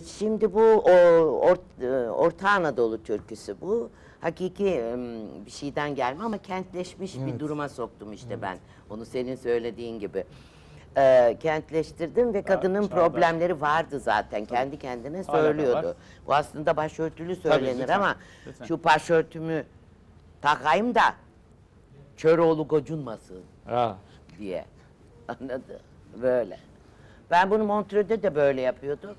Şimdi bu o, Or- e, Orta Anadolu türküsü bu. Hakiki bir şeyden gelme ama kentleşmiş bir duruma soktum işte ben. Onu senin söylediğin gibi. Ee, kentleştirdim ve kadının çağdaş. problemleri vardı zaten. Kendi kendine söylüyordu. Bu aslında başörtülü söylenir lütfen, ama lütfen. şu başörtümü takayım da Köroğlu gocunmasın Ha. diye. Anladı? Böyle. Ben bunu Montreux'de de böyle yapıyordum.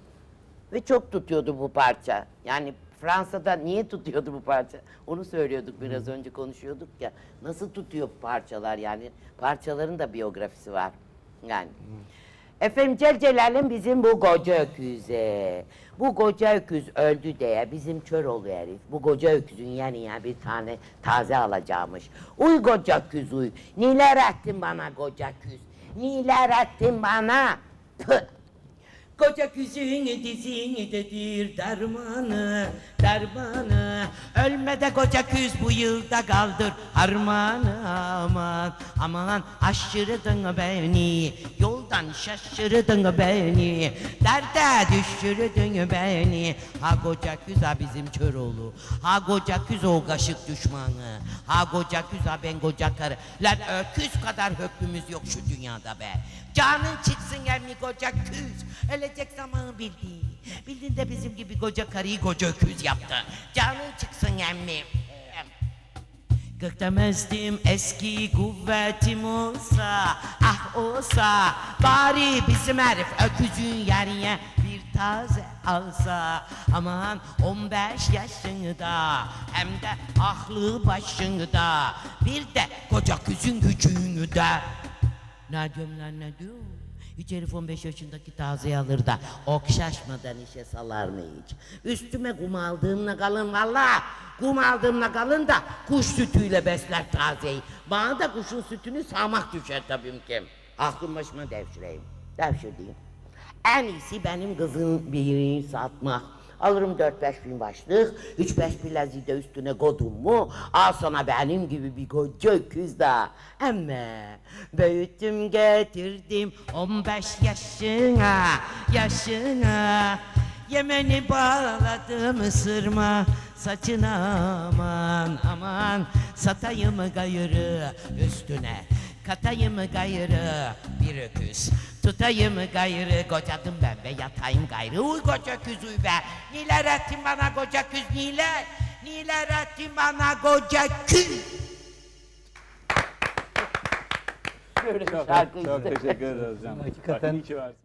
Ve çok tutuyordu bu parça. Yani Fransa'da niye tutuyordu bu parça? Onu söylüyorduk biraz önce konuşuyorduk ya. Nasıl tutuyor parçalar yani? Parçaların da biyografisi var. Yani. Efendim Cel Celal'in bizim bu koca öküze. Bu koca öküz öldü diye bizim oluyor herif. Bu koca öküzün yanına bir tane taze alacakmış. Uy koca öküz uy. Niler ettin bana koca öküz. Niler ettin bana. Püh. Koca küzün dizindedir dermanı, dermanı. Ölmede koca küz bu yılda kaldır harmanı aman. Aman aşırdın beni, yoldan şaşırdın beni. Derde düşürdün beni. Ha koca küz ha bizim Köroğlu. Ha koca küz o kaşık düşmanı. Ha koca küz ha ben koca karı. Lan öküz kadar hökmümüz yok şu dünyada be. Canın çıksın emmi koca küz. Ölecek zamanı bildi. Bildin de bizim gibi koca karıyı koca öküz yaptı. Canın çıksın emmi. Gıktamezdim eski kuvvetim olsa Ah olsa Bari bizim herif öküzün yerine bir taze alsa Aman 15 yaşında Hem de aklı başında Bir de koca küzün gücünü de ne diyorum lan ne diyorum? Hiç herif 15 yaşındaki tazeyi alır da okşaşmadan işe salar mı hiç? Üstüme kum aldığımla kalın valla. Kum aldığımla kalın da kuş sütüyle besler tazeyi. Bana da kuşun sütünü sağmak düşer tabii ki. Aklım başıma devşireyim. Devşireyim. En iyisi benim kızın birini satmak. Alırım dört beş bin başlık, üç beş bileziği de üstüne kodum mu, al sana benim gibi bir koca öküz daha. Emme büyüttüm getirdim on beş yaşına, yaşına. Yemeni bağladım ısırma saçına aman aman Satayım gayrı üstüne Katayım gayrı bir öküz. Tutayım gayrı kocadım ben ve yatayım gayrı. Uy koca öküz uy be. Niler ettin bana koca küz niler? Niler ettin bana koca küz Böyle bir Çok, şarkı çok teşekkür ederiz canım. Hakikaten- Bak, iyi ki varsın.